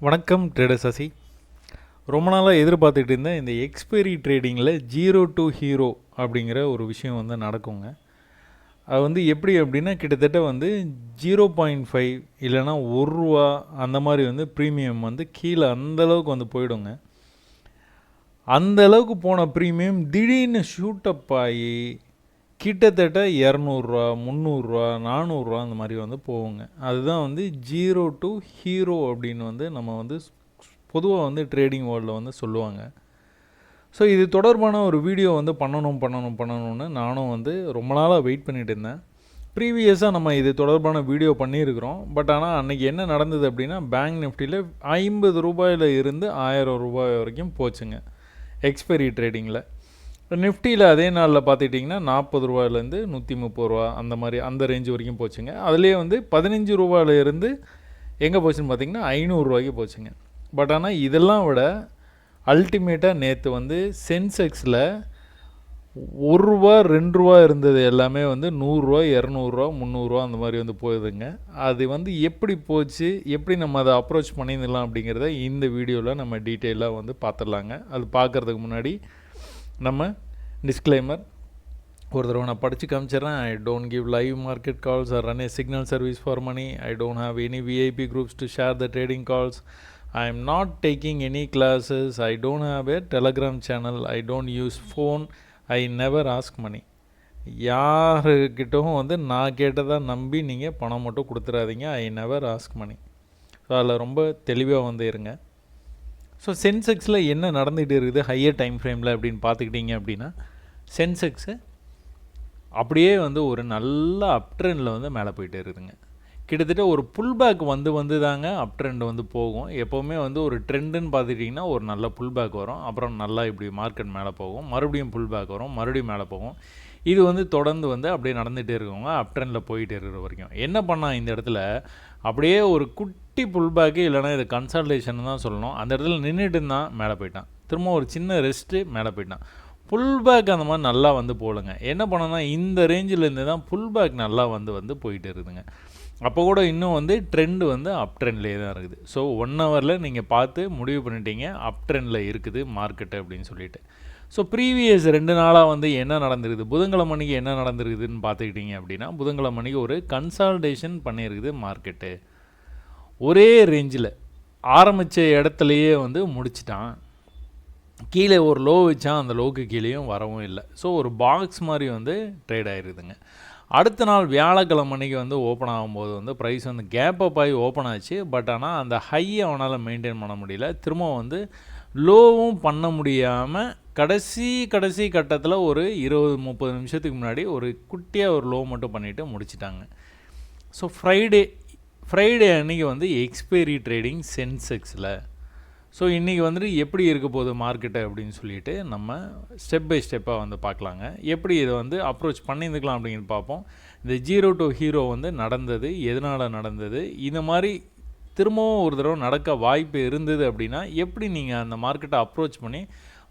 வணக்கம் ட்ரேடர் சசி. ரொம்ப நாளாக எதிர்பார்த்துட்டு இருந்தேன் இந்த எக்ஸ்பைரி ட்ரேடிங்கில் ஜீரோ டு ஹீரோ அப்படிங்கிற ஒரு விஷயம் வந்து நடக்குங்க. அது வந்து எப்படி அப்படின்னா கிட்டத்தட்ட வந்து ஜீரோ பாயிண்ட் ஃபைவ் இல்லைனா ஒரு ரூபா அந்த மாதிரி வந்து ப்ரீமியம் வந்து கீழே அந்தளவுக்கு வந்து போயிடுங்க. அந்த அளவுக்கு போன ப்ரீமியம் திடீர்னு ஷூட்டப் ஆகி கிட்டத்தட்ட இரநூறுவா முந்நூறுரூவா நானூறுரூவா அந்த மாதிரி வந்து போகுங்க. அதுதான் வந்து ஜீரோ டு ஹீரோ அப்படின்னு வந்து நம்ம வந்து பொதுவாக வந்து ட்ரேடிங் வேர்ல்டில் வந்து சொல்லுவாங்க. ஸோ இது தொடர்பான ஒரு வீடியோ வந்து பண்ணணும் பண்ணணும் பண்ணணும்னு நானும் வந்து ரொம்ப நாளாக வெயிட் பண்ணிட்டு இருந்தேன். ப்ரீவியஸாக நம்ம இது தொடர்பான வீடியோ பண்ணியிருக்கிறோம். பட் ஆனால் அன்றைக்கி என்ன நடந்தது அப்படின்னா பேங்க் நிஃப்டியில் ஐம்பது ரூபாயில் இருந்து ஆயிரம் ரூபாய் வரைக்கும் போச்சுங்க. எக்ஸ்பைரி ட்ரேடிங்கில் நிஃப்டியில் அதே நாளில் பார்த்துக்கிட்டிங்கன்னா நாற்பது ரூபாயிலேருந்து நூற்றி முப்பது ரூபா அந்த மாதிரி அந்த ரேஞ்சு வரைக்கும் போச்சுங்க. அதுலேயே வந்து பதினஞ்சு ரூபாயிலேருந்து எங்கே போச்சுன்னு பார்த்தீங்கன்னா ஐநூறுரூவாய்க்கு போச்சுங்க. பட் ஆனால் இதெல்லாம் விட அல்டிமேட்டாக நேற்று வந்து சென்செக்ஸில் ஒரு ரூபா ரெண்டு ரூபா இருந்தது எல்லாமே வந்து நூறுரூவா இரநூறுவா முந்நூறுரூவா அந்த மாதிரி வந்து போகுதுங்க அது வந்து எப்படி போச்சு எப்படி நம்ம அதை அப்ரோச் பண்ணியிருந்தலாம் அப்படிங்கிறத இந்த வீடியோவில் நம்ம டீட்டெயிலாக வந்து பார்த்துடலாங்க. அது பார்க்குறதுக்கு முன்னாடி நம்ம டிஸ்க்ளைமர் ஒரு தடவை நான் படித்து காமிச்சிடறேன். I don't give live market calls or run a signal service for money I don't have any VIP groups to share the trading calls I am not taking any classes I don't have a Telegram channel I don't use phone I never ask money யாருக்கிட்டவும் வந்து நான் கேட்டதாக நம்பி நீங்கள் பணம் மட்டும் கொடுத்துடாதீங்க I never ask money so அதில் ரொம்ப தெளிவாக வந்து இருங்க. ஸோ சென்செக்ஸில் என்ன நடந்துகிட்டு இருக்குது? ஹையர் டைம் ஃப்ரேமில் அப்படின்னு பார்த்துக்கிட்டிங்க அப்படின்னா சென்செக்ஸு அப்படியே வந்து ஒரு நல்ல அப் ட்ரெண்டில் வந்து மேலே போயிட்டே இருக்குதுங்க. கிட்டத்தட்ட ஒரு புல் பேக் வந்து வந்து தாங்க அப் ட்ரெண்ட் வந்து போகும். எப்போவுமே வந்து ஒரு ட்ரெண்டுன்னு பார்த்துட்டிங்கன்னா ஒரு நல்ல புல் பேக் வரும். அப்புறம் நல்லா இப்படி மார்க்கெட் மேலே போகும். மறுபடியும் புல் பேக் வரும். மறுபடியும் மேலே போகும். இது வந்து தொடர்ந்து வந்து அப்படியே நடந்துகிட்டே இருக்கவங்க அப் ட்ரெண்டில் போயிட்டு இருக்கிற வரைக்கும். என்ன பண்ணால் இந்த இடத்துல? அப்படியே ஒரு குட் குட்டி புல் பேக்கு இல்லைனா இது கன்சல்டேஷன் தான் சொல்லணும். அந்த இடத்துல நின்றுட்டு இருந்தான் மேலே போயிட்டான். திரும்ப ஒரு சின்ன ரெஸ்ட்டு மேலே போயிட்டான். புல் பேக் அந்த மாதிரி நல்லா வந்து போடுங்க என்ன பண்ணோன்னா இந்த ரேஞ்சிலேருந்து தான் புல் பேக் நல்லா வந்து வந்து போயிட்டு இருக்குதுங்க. அப்போ கூட இன்னும் வந்து ட்ரெண்டு வந்து அப் ட்ரெண்ட்லேயே தான் இருக்குது. ஸோ ஒன் ஹவரில் நீங்கள் பார்த்து முடிவு பண்ணிட்டீங்க. அப் ட்ரெண்டில் இருக்குது மார்க்கெட்டு அப்படின்னு சொல்லிட்டு. ஸோ ப்ரீவியஸ் ரெண்டு நாளாக வந்து என்ன நடந்திருக்குது? புதன்கிழமை மணிக்கு என்ன நடந்திருக்குதுன்னு பார்த்துக்கிட்டிங்க அப்படின்னா புதன்கிழமை மணிக்கு ஒரு கன்சால்டேஷன் பண்ணியிருக்குது மார்க்கெட்டு ஒரே ரேஞ்சில் ஆரம்பித்த இடத்துலையே வந்து முடிச்சிட்டான். கீழே ஒரு லோ வச்சான் அந்த லோக்கு கீழேயும் வரவும் இல்லை. ஸோ ஒரு பாக்ஸ் மாதிரி வந்து ட்ரேட் ஆகிருதுங்க அடுத்த நாள் வியாழக்கிழமை அன்னைக்கு வந்து ஓப்பன் ஆகும்போது வந்து ப்ரைஸ் வந்து கேப் அப் ஆகி ஓப்பன் ஆச்சு. பட் ஆனால் அந்த ஹையை அவனால் மெயின்டைன் பண்ண முடியல. திரும்ப வந்து லோவும் பண்ண முடியாமல் கடைசி கடைசி கட்டத்தில் ஒரு இருபது முப்பது நிமிஷத்துக்கு முன்னாடி ஒரு குட்டியாக ஒரு லோ மட்டும் பண்ணிவிட்டு முடிச்சிட்டாங்க. ஸோ ஃப்ரைடே ஃப்ரைடே அன்றைக்கி வந்து எக்ஸ்பைரி ட்ரேடிங் சென்செக்ஸில் ஸோ இன்றைக்கி வந்துட்டு எப்படி இருக்க போகுது மார்க்கெட்டு அப்படின்னு சொல்லிட்டு நம்ம ஸ்டெப் பை ஸ்டெப்பாக வந்து பார்க்கலாங்க. எப்படி இதை வந்து அப்ரோச் பண்ணியிருந்துக்கலாம் அப்படின்னு பார்ப்போம். இந்த ஜீரோ டு ஹீரோ வந்து நடந்தது எதனால் நடந்தது இந்த மாதிரி திரும்பவும் ஒரு தடவை நடக்க வாய்ப்பு இருந்தது அப்படின்னா எப்படி நீங்கள் அந்த மார்க்கெட்டை அப்ரோச் பண்ணி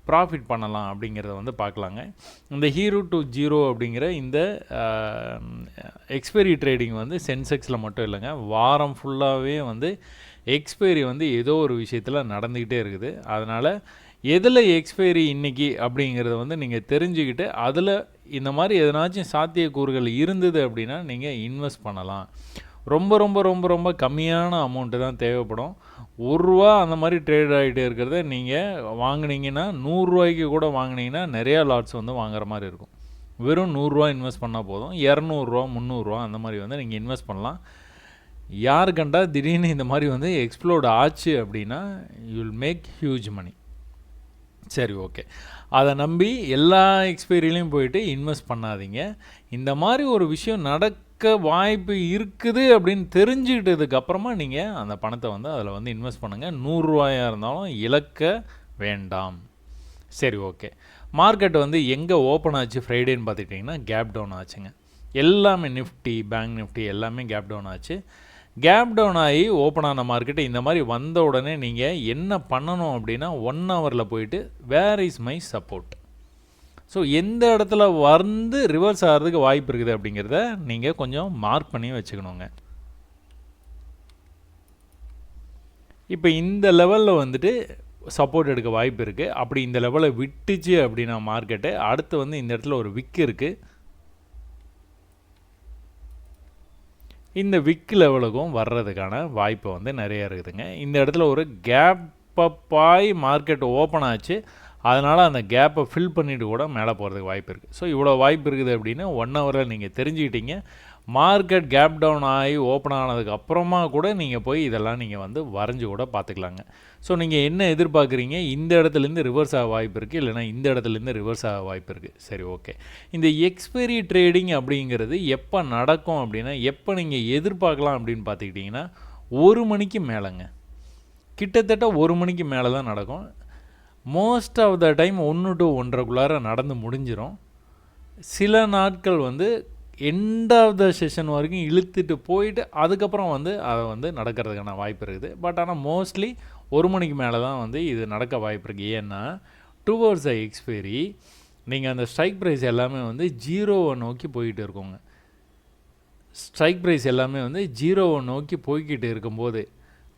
ப்ராஃபிட் பண்ணலாம் அப்படிங்கிறத வந்து பார்க்கலாங்க. இந்த ஹீரோ டு ஜீரோ அப்படிங்கிற இந்த எக்ஸ்பைரி ட்ரேடிங் வந்து சென்செக்ஸில் மட்டும் இல்லைங்க. வாரம் ஃபுல்லாகவே வந்து எக்ஸ்பைரி வந்து ஏதோ ஒரு விஷயத்தில் நடந்துக்கிட்டே இருக்குது. அதனால் எதில் எக்ஸ்பைரி இன்றைக்கி அப்படிங்கிறத வந்து நீங்கள் தெரிஞ்சுக்கிட்டு அதில் இந்த மாதிரி எதனாச்சும் சாத்தியக்கூறுகள் இருந்தது அப்படின்னா நீங்கள் இன்வெஸ்ட் பண்ணலாம். ரொம்ப ரொம்ப ரொம்ப ரொம்ப கம்மியான அமௌண்ட்டு தான் தேவைப்படும். ஒரு ரூபா அந்த மாதிரி ட்ரேட் ஆகிட்டே இருக்கிறத நீங்கள் வாங்கினீங்கன்னா நூறுரூவாய்க்கு கூட வாங்கினீங்கன்னா நிறையா லாட்ஸ் வந்து வாங்குற மாதிரி இருக்கும். வெறும் நூறுரூவா இன்வெஸ்ட் பண்ணால் போதும். இரநூறுவா முந்நூறுரூவா அந்த மாதிரி வந்து நீங்கள் இன்வெஸ்ட் பண்ணலாம். யார் கண்டா திடீர்னு இந்த மாதிரி வந்து எக்ஸ்ப்ளோர்ட் ஆச்சு அப்படின்னா you will make huge money சரி ஓகே அதை நம்பி எல்லா எக்ஸ்பைரிலையும் போயிட்டு இன்வெஸ்ட் பண்ணாதீங்க. இந்த மாதிரி ஒரு விஷயம் நடக் இருக்க வாய்ப்பு இருக்குது அப்படின்னு தெரிஞ்சுக்கிட்டதுக்கு அப்புறமா நீங்கள் அந்த பணத்தை வந்து அதில் வந்து இன்வெஸ்ட் பண்ணுங்கள் நூறுரூவாயாக இருந்தாலும் இழக்க வேண்டாம். சரி ஓகே மார்க்கெட் வந்து எங்கே ஓப்பன் ஆச்சு ஃப்ரைடேன்னு பார்த்துக்கிட்டிங்கன்னா கேப் டவுன் ஆச்சுங்க. எல்லாமே நிஃப்டி பேங்க் நிஃப்டி எல்லாமே கேப் டவுன் ஆச்சு. கேப் டவுன் ஆகி ஓப்பன் ஆன மார்க்கெட்டு இந்த மாதிரி வந்த உடனே நீங்கள் என்ன பண்ணணும் அப்படின்னா ஒன் ஹவரில் போயிட்டு where is my support so எந்த இடத்துல வந்து ரிவர்ஸ் ஆகிறதுக்கு வாய்ப்பு இருக்குது அப்படிங்கிறத நீங்கள் கொஞ்சம் மார்க் பண்ணி வச்சுக்கணுங்க. இப்போ இந்த லெவலில் வந்துட்டு சப்போர்ட் எடுக்க வாய்ப்பு இருக்குது அப்படி இந்த லெவலை விட்டுச்சு அப்படின்னா மார்க்கெட்டு அடுத்து வந்து இந்த இடத்துல ஒரு விக் இருக்குது இந்த விக் லெவலுக்கும் வர்றதுக்கான வாய்ப்பு வந்து நிறைய இருக்குதுங்க. இந்த இடத்துல ஒரு கேப் அப்பாய் மார்க்கெட் ஓப்பன் ஆச்சு. அதனால் அந்த கேப்பை ஃபில் பண்ணிவிட்டு கூட மேலே போகிறதுக்கு வாய்ப்பு இருக்குது ஸோ இவ்வளோ வாய்ப்பு இருக்குது அப்படின்னா ஒன் ஹவரில் நீங்கள் தெரிஞ்சுக்கிட்டீங்க. மார்க்கெட் கேப் டவுன் ஆகி ஓப்பன் ஆனதுக்கு அப்புறமா கூட நீங்கள் போய் இதெல்லாம் நீங்கள் வந்து வரைஞ்சி கூட பார்த்துக்கலாங்க. ஸோ நீங்கள் என்ன எதிர்பார்க்குறீங்க? இந்த இடத்துலேருந்து ரிவர்ஸ் ஆக வாய்ப்பு இருக்குது இல்லைனா இந்த இடத்துலேருந்து ரிவர்ஸ் ஆக வாய்ப்பு இருக்குது சரி ஓகே இந்த எக்ஸ்பைரி ட்ரேடிங் அப்படிங்கிறது எப்போ நடக்கும் அப்படின்னா எப்போ நீங்கள் எதிர்பார்க்கலாம் அப்படின்னு பார்த்துக்கிட்டிங்கன்னா ஒரு மணிக்கு மேலேங்க. கிட்டத்தட்ட ஒரு மணிக்கு மேலே தான் நடக்கும். மோஸ்ட் ஆஃப் த டைம் ஒன்று டு ஒன்றரைக்குள்ளார நடந்து முடிஞ்சிடும் சில நாட்கள் வந்து எண்ட் ஆஃப் த செஷன் வரைக்கும் இழுத்துட்டு போயிட்டு அதுக்கப்புறம் வந்து அதை வந்து நடக்கிறதுக்கான வாய்ப்பு இருக்குது. பட் ஆனால் மோஸ்ட்லி ஒரு மணிக்கு மேலே தான் வந்து இது நடக்க வாய்ப்பு இருக்குது ஏன்னா டுவர்ட்ஸ் த எக்ஸ்பைரி நீங்கள் அந்த ஸ்ட்ரைக் ப்ரைஸ் எல்லாமே வந்து ஜீரோவை நோக்கி போய்கிட்டு இருக்கோங்க. ஸ்ட்ரைக் ப்ரைஸ் எல்லாமே வந்து ஜீரோவை நோக்கி போய்கிட்டு இருக்கும்போது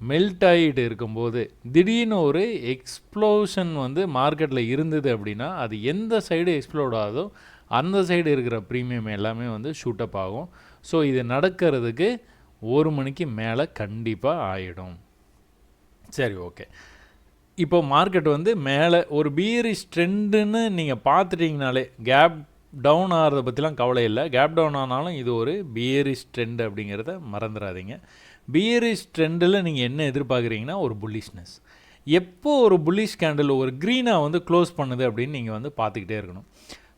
மெல்ட் ஆகிட்டு இருக்கும்போது திடீர்னு ஒரு எக்ஸ்ப்ளோஷன் வந்து மார்க்கெட்டில் இருந்தது அப்படின்னா அது எந்த சைடு எக்ஸ்ப்ளோர்ட் ஆகுதோ அந்த சைடு இருக்கிற ப்ரீமியம் எல்லாமே வந்து ஷூட்டப் ஆகும். ஸோ இது நடக்கிறதுக்கு ஒரு மணிக்கு மேலே கண்டிப்பாக ஆகிடும் சரி ஓகே இப்போ மார்க்கெட் வந்து மேலே ஒரு பீரி ட்ரெண்டுன்னு நீங்கள் பார்த்துட்டிங்கனாலே கேப் டவுன் ஆகிறத பற்றிலாம் கவலை இல்லை. கேப் டவுன் ஆனாலும் இது ஒரு பியரிஷ் ட்ரெண்ட் அப்படிங்கிறத மறந்துடாதீங்க. பியரிஷ் ட்ரெண்டில் நீங்கள் என்ன எதிர்பார்க்குறீங்கன்னா ஒரு புல்லிஷ்னஸ் எப்போ ஒரு புல்லிஷ் கேண்டில் ஒரு க்ரீனாக வந்து க்ளோஸ் பண்ணுது அப்படின்னு நீங்கள் வந்து பார்த்துக்கிட்டே இருக்கணும்.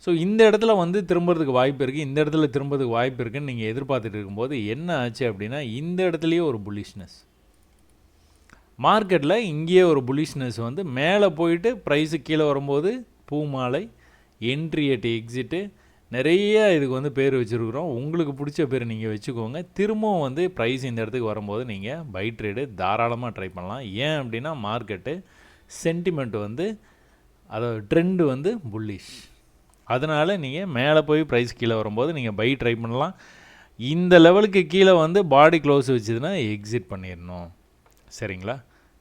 ஸோ இந்த இடத்துல வந்து திரும்புறதுக்கு வாய்ப்பு இருக்குது இந்த இடத்துல திரும்புறதுக்கு வாய்ப்பு இருக்குதுன்னு நீங்கள் எதிர்பார்த்துட்டு இருக்கும்போது என்ன ஆச்சு அப்படின்னா இந்த இடத்துலையே ஒரு புல்லிஷ்னஸ் மார்க்கெட்டில் இங்கேயே ஒரு புல்லிஷ்னஸ் வந்து மேலே போயிட்டு ப்ரைஸு கீழே வரும்போது பூ மாலை என்ட்ரி எட்டு எக்ஸிட்டு நிறைய இதுக்கு வந்து பேர் வச்சுருக்குறோம். உங்களுக்கு பிடிச்ச பேர் நீங்கள் வச்சுக்கோங்க. திரும்பவும் வந்து ப்ரைஸ் இந்த இடத்துக்கு வரும்போது நீங்கள் பை ட்ரேடு தாராளமாக ட்ரை பண்ணலாம். ஏன் அப்படின்னா மார்க்கெட்டு சென்டிமெண்ட் வந்து அதோட ட்ரெண்டு வந்து புல்லிஷ் அதனால் நீங்கள் மேலே போய் ப்ரைஸ் கீழே வரும்போது நீங்கள் பை ட்ரை பண்ணலாம். இந்த லெவலுக்கு கீழே வந்து பாடி க்ளோஸ் வச்சுதுன்னா எக்ஸிட் பண்ணிடணும் சரிங்களா?